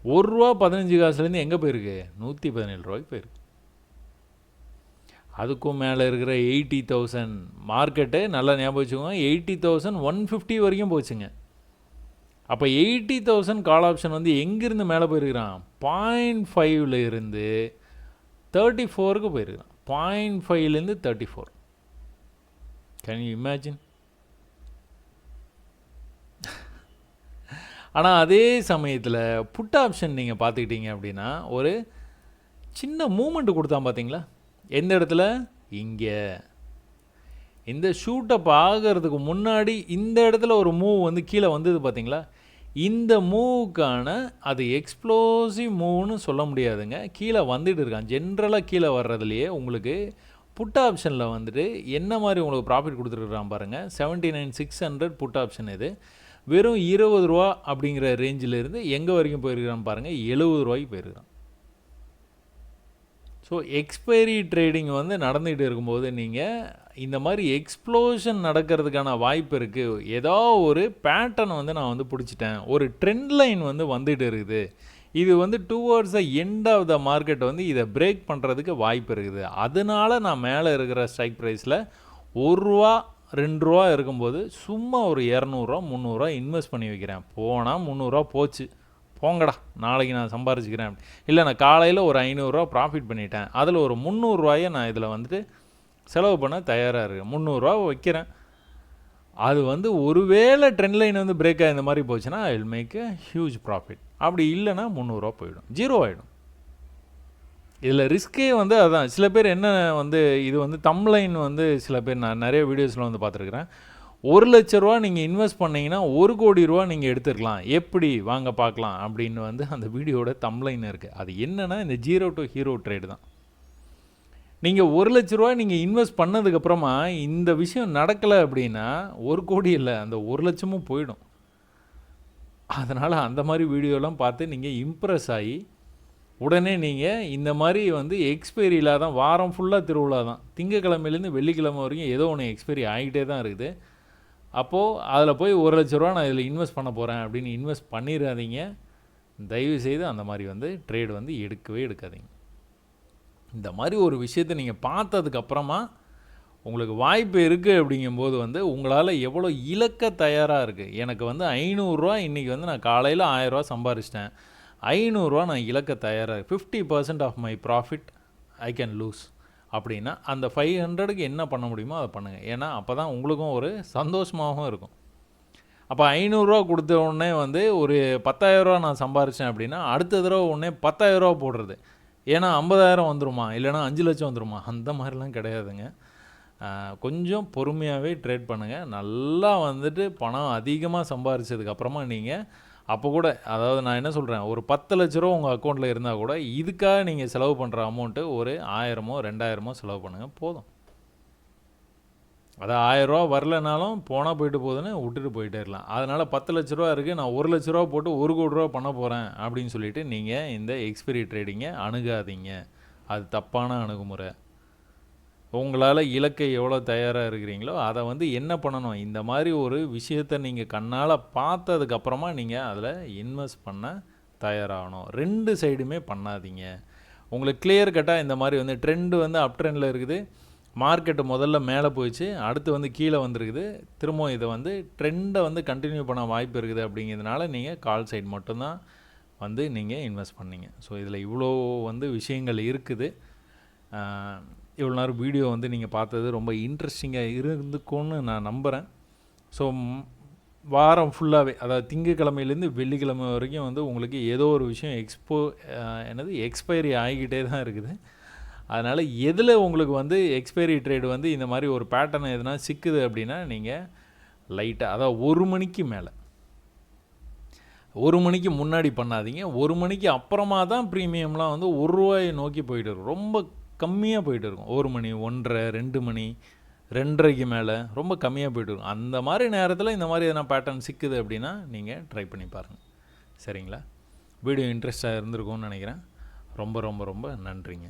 ஒரு ரூபா பதினஞ்சு காசுலேருந்து எங்கே போயிருக்கு? நூற்றி பதினேழு ரூபாய்க்கு போயிருக்கு. அதுக்கும் மேலே இருக்கிற எயிட்டி தௌசண்ட் மார்க்கெட்டு நல்லா ஞாபகம் வச்சுக்கோங்க. எயிட்டி தௌசண்ட் ஒன் ஃபிஃப்டி வரைக்கும் போச்சுங்க. அப்போ எயிட்டி தௌசண்ட் கால் ஆப்ஷன் வந்து எங்கேருந்து மேலே போயிருக்கிறான்? பாயிண்ட் ஃபைவ்ல இருந்து தேர்ட்டி ஃபோருக்கு போயிருக்கிறான். பாயிண்ட் ஃபைவ்லேருந்து thirty four can you imagine ஆனால் அதே சமயத்தில் புட் ஆப்ஷன் நீங்கள் பார்த்துக்கிட்டீங்க அப்படின்னா ஒரு சின்ன மூமெண்ட் கொடுத்தான் பார்த்தீங்களா? எந்த இடத்துல? இங்கே. இந்த ஷூட்டப் ஆகிறதுக்கு முன்னாடி இந்த இடத்துல ஒரு மூவ் வந்து கீழே வந்தது பார்த்தீங்களா? இந்த மூவுக்கான அது எக்ஸ்ப்ளோசிவ் மூவ்னு சொல்ல முடியாதுங்க. கீழே வந்துட்டு இருக்கான். ஜென்ரலாக கீழே வர்றதுலையே உங்களுக்கு புட் ஆப்ஷனில் வந்துட்டு என்ன மாதிரி உங்களுக்கு ப்ராஃபிட் கொடுத்துருக்குறான் பாருங்கள் seventy nine six hundred put option இது. வெறும் இருபது ரூபா அப்படிங்கிற ரேஞ்சிலேருந்து எங்கே வரைக்கும் போயிருக்கிறான் பாருங்கள் எழுபது ரூபாய்க்கு போயிருக்கிறான். ஸோ எக்ஸ்பைரி ட்ரேடிங் வந்து நடந்துகிட்டு இருக்கும்போது நீங்கள் இந்த மாதிரி எக்ஸ்ப்ளோஷன் நடக்கிறதுக்கான வாய்ப்பு இருக்குது ஏதோ ஒரு பேட்டர்ன் வந்து நான் வந்து பிடிச்சிட்டேன். ஒரு ட்ரெண்ட் லைன் வந்து வந்துட்டு இருக்குது. இது வந்து towards the end of the market வந்து இதை பிரேக் பண்ணுறதுக்கு வாய்ப்பு இருக்குது. அதனால நான் மேலே இருக்கிற ஸ்ட்ரைக் ப்ரைஸில் ஒரு ரூபா ரெண்டு ரூபா இருக்கும்போது சும்மா ஒரு இரநூறுவா முந்நூறுரூவா இன்வெஸ்ட் பண்ணி வைக்கிறேன். போனால் முந்நூறுரூவா போச்சு. போங்கடா நாளைக்கு நான் சம்பாரிச்சிக்கிறேன் இல்லை நான் காலையில் ஒரு ஐநூறுரூவா ப்ராஃபிட் பண்ணிட்டேன். அதில் ஒரு முந்நூறுரூவாயை நான் இதில் வந்துட்டு செலவு பண்ண தயாராக இருக்கேன். முந்நூறுரூவா வைக்கிறேன். அது வந்து ஒருவேளை ட்ரெண்ட் லைன் வந்து பிரேக் ஆகி இந்த மாதிரி போச்சுன்னா I'll make a huge profit அப்படி இல்லைன்னா முந்நூறுரூவா போயிடும். ஜீரோ ஆகிடும் இதில் ரிஸ்க்கே வந்து அதான். சில பேர் என்ன வந்து இது வந்து தம்லைன் வந்து சில பேர் நான் நிறைய வீடியோஸில் வந்து பார்த்துருக்குறேன். ஒரு லட்ச ரூபா நீங்கள் இன்வெஸ்ட் பண்ணிங்கன்னா ஒரு கோடி ரூபா நீங்கள் எடுத்துருக்கலாம். எப்படி? வாங்க பார்க்கலாம். அப்படின்னு வந்து அந்த வீடியோட தம்லைன் இருக்குது அது என்னென்னா இந்த ஜீரோ டு ஹீரோ ட்ரேடு தான். நீங்கள் ஒரு லட்ச ரூபா நீங்கள் இன்வெஸ்ட் பண்ணதுக்கப்புறமா இந்த விஷயம் நடக்கலை அப்படின்னா ஒரு கோடி இல்லை அந்த ஒரு லட்சமும் போயிடும். அதனால் அந்த மாதிரி வீடியோலாம் பார்த்து நீங்கள் இம்ப்ரெஸ் ஆகி உடனே நீங்கள் இந்த மாதிரி வந்து எக்ஸ்பைரி இல்லாதான் வாரம் ஃபுல்லாக திருவிழா தான். திங்கக்கிழமையிலேருந்து வெள்ளிக்கிழமை வரைக்கும் ஏதோ ஒன்று எக்ஸ்பைரி ஆகிட்டே தான் இருக்குது. அப்போது அதில் போய் ஒரு லட்ச ரூபா நான் இதில் இன்வெஸ்ட் பண்ண போகிறேன் அப்படின்னு இன்வெஸ்ட் பண்ணிடாதீங்க. தயவு செய்து அந்த மாதிரி வந்து ட்ரேட் வந்து எடுக்கவே எடுக்காதீங்க. இந்த மாதிரி ஒரு விஷயத்தை நீங்கள் பார்த்ததுக்கப்புறமா உங்களுக்கு வாய்ப்பு இருக்குது அப்படிங்கும்போது வந்து உங்களால் எவ்வளோ இலக்க தயாராக இருக்குது எனக்கு வந்து ஐநூறுரூவா இன்றைக்கி வந்து நான் காலையில் ஆயிரரூவா சம்பாரிச்சிட்டேன். ஐநூறுரூவா நான் இலக்க தயாராக fifty percent of my profit I can lose அப்படின்னா அந்த ஃபைவ் ஹண்ட்ரடுக்கு என்ன பண்ண முடியுமோ அதை பண்ணுங்கள் ஏன்னா அப்போ தான் உங்களுக்கும் ஒரு சந்தோஷமாகவும் இருக்கும். அப்போ ஐநூறுரூவா கொடுத்த உடனே வந்து ஒரு பத்தாயிரரூவா நான் சம்பாரித்தேன் அப்படின்னா அடுத்த தடவை உடனே பத்தாயிரரூவா போடுறது. ஏன்னா ஐம்பதாயிரம் வந்துருமா? இல்லைனா அஞ்சு லட்சம் வந்துருமா? அந்த மாதிரிலாம் கிடையாதுங்க. கொஞ்சம் பொறுமையாகவே ட்ரேட் பண்ணுங்கள் நல்லா வந்துட்டு பணம் அதிகமாக சம்பாரிச்சதுக்கப்புறமா நீங்கள் அப்போ கூட அதாவது நான் என்ன சொல்கிறேன் ஒரு பத்து லட்ச ரூபா உங்கள் அக்கௌண்ட்டில் இருந்தால் கூட இதுக்காக நீங்கள் செலவு பண்ணுற அமௌண்ட்டு ஒரு ஆயிரமோ ரெண்டாயிரமோ செலவு பண்ணுங்கள் போதும். அது ஆயிரரூவா வரலனாலும் போனால் போயிட்டு போகுதுன்னு விட்டுட்டு போயிட்டே இருக்கலாம். அதனால் பத்து லட்ச ரூபா இருக்குது நான் ஒரு லட்ச ரூபா போட்டு ஒரு கோடி ரூபா பண்ண போகிறேன் அப்படின்னு சொல்லிட்டு நீங்கள் இந்த எக்ஸ்பிரி ட்ரேடிங்கை அணுகாதீங்க. அது தப்பான அணுகுமுறை. உங்களால் இலக்கை எவ்வளோ தயாராக இருக்கிறீங்களோ அதை வந்து என்ன பண்ணணும்? இந்த மாதிரி ஒரு விஷயத்தை நீங்கள் கண்ணால் பார்த்ததுக்கப்புறமா நீங்கள் அதில் இன்வெஸ்ட் பண்ண தயாராகணும். ரெண்டு சைடுமே பண்ணாதீங்க. உங்களுக்கு கிளியர் கட்டாக இந்த மாதிரி வந்து ட்ரெண்டு வந்து அப் ட்ரெண்டில் இருக்குது. மார்க்கெட்டு முதல்ல மேலே போயிடுச்சு அடுத்து வந்து கீழே வந்திருக்குது. திரும்பவும் இதை வந்து ட்ரெண்டை வந்து கண்டினியூ பண்ண வாய்ப்பு இருக்குது அப்படிங்கிறதுனால நீங்கள் கால் சைட் மட்டும்தான் வந்து நீங்கள் இன்வெஸ்ட் பண்ணீங்க. ஸோ இதில் இவ்வளோ வந்து விஷயங்கள் இருக்குது. இவ்வளோ நேரம் வீடியோ வந்து நீங்கள் பார்த்தது ரொம்ப இன்ட்ரெஸ்டிங்காக இருந்துக்கும்னு நான் நம்புகிறேன் ஸோ வாரம் ஃபுல்லாகவே அதாவது திங்கக்கிழமையிலேருந்து வெள்ளிக்கிழமை வரைக்கும் வந்து உங்களுக்கு ஏதோ ஒரு விஷயம் எக்ஸ்போ என்னது எக்ஸ்பைரி ஆகிக்கிட்டே தான் இருக்குது. அதனால் எதில் உங்களுக்கு வந்து எக்ஸ்பைரி ட்ரேடு வந்து இந்த மாதிரி ஒரு பேட்டர்ன் எதுனா சிக்குது அப்படின்னா நீங்கள் லைட்டாக அதாவது ஒரு மணிக்கு மேலே. ஒரு மணிக்கு முன்னாடி பண்ணாதீங்க. ஒரு மணிக்கு அப்புறமா தான் ப்ரீமியம்லாம் வந்து ஒரு ரூபாயை நோக்கி போயிட்டு இருக்கும். ரொம்ப கம்மியாக போயிட்டு இருக்கும். ஒரு மணி ஒன்றரை ரெண்டு மணி ரெண்டரைக்கு மேலே ரொம்ப கம்மியாக போயிட்டு இருக்கும். அந்த மாதிரி நேரத்தில் இந்த மாதிரி எதனா பேட்டர்ன் சிக்குது அப்படின்னா நீங்கள் ட்ரை பண்ணி பாருங்கள் சரிங்களா? வீடியோ இன்ட்ரெஸ்டாக இருந்திருக்கும்னு நினைக்கிறேன். ரொம்ப ரொம்ப ரொம்ப நன்றிங்க.